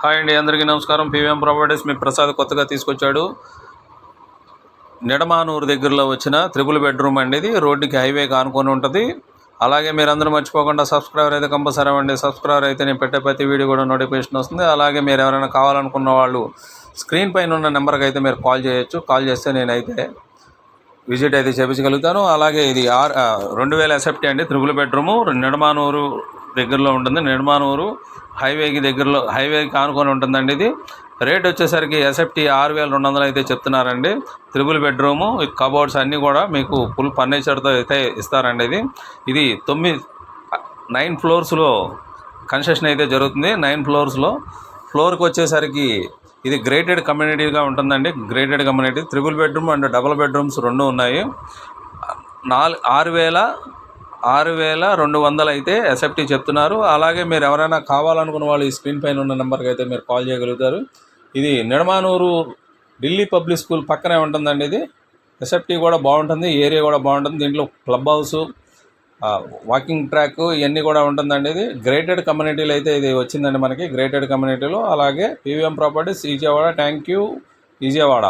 Hi అండి అందరికీ నమస్కారం. పీవీఎం ప్రాపర్టీస్ మీ ప్రసాద్ కొత్తగా తీసుకొచ్చాడు. నిడమానూరు దగ్గరలో వచ్చిన త్రిపుల్ బెడ్రూమ్ అండి ఇది. రోడ్డుకి హైవేకి ఆనుకొని ఉంటుంది. అలాగే మీరందరూ మర్చిపోకుండా సబ్స్క్రైబర్ అయితే కంపల్సరీ అవ్వండి. సబ్స్క్రైబర్ అయితే నేను పెట్టే ప్రతి వీడియో కూడా నోటిఫికేషన్ వస్తుంది. అలాగే మీరు ఎవరైనా కావాలనుకున్న వాళ్ళు స్క్రీన్ పైన ఉన్న నెంబర్కి అయితే మీరు కాల్ చేయొచ్చు. కాల్ చేస్తే నేనైతే విజిట్ అయితే చేపించగలుగుతాను. అలాగే ఇది ఆర్ రెండు వేల ఎస్ఎఫ్టీ అండి త్రిపుల్ బెడ్రూము. నిడమానూరు దగ్గరలో ఉంటుంది. నిర్మానూరు హైవేకి దగ్గరలో హైవేకి ఆనుకొని ఉంటుందండి ఇది. రేట్ వచ్చేసరికి ఎస్ఎఫ్టీ ఆరు వేల రెండు వందలు అయితే చెప్తున్నారండి. త్రిబుల్ బెడ్రూము ఈ కబోర్డ్స్ అన్నీ కూడా మీకు ఫుల్ ఫర్నిచర్తో అయితే ఇస్తారండి ఇది. ఇది తొమ్మిది నైన్ ఫ్లోర్స్లో కన్స్ట్రక్షన్ అయితే జరుగుతుంది. నైన్ ఫ్లోర్స్లో ఫ్లోర్కి వచ్చేసరికి ఇది గ్రేటెడ్ కమ్యూనిటీగా ఉంటుందండి. Gated community triple bedroom and double bedrooms రెండు ఉన్నాయి. నాలుగు ఆరు వేల ఆరు వేల రెండు వందలు అయితే ఎస్ఎఫ్టీ చెప్తున్నారు. అలాగే మీరు ఎవరైనా కావాలనుకున్న వాళ్ళు ఈ స్క్రీన్ పైన ఉన్న నెంబర్కి అయితే మీరు కాల్ చేయగలుగుతారు. ఇది నిడమానూరు ఢిల్లీ పబ్లిక్ స్కూల్ పక్కనే ఉంటుందండి ఇది. ఎస్ఎఫ్టీ కూడా బాగుంటుంది ఏరియా కూడా బాగుంటుంది. దీంట్లో క్లబ్ హౌస్ వాకింగ్ ట్రాక్ ఇవన్నీ కూడా ఉంటుందండి ఇది. గ్రేటెడ్ కమ్యూనిటీలో అయితే ఇది వచ్చిందండి మనకి గ్రేటెడ్ కమ్యూనిటీలో. అలాగే PVM properties Vijayawada thank you Vijayawada.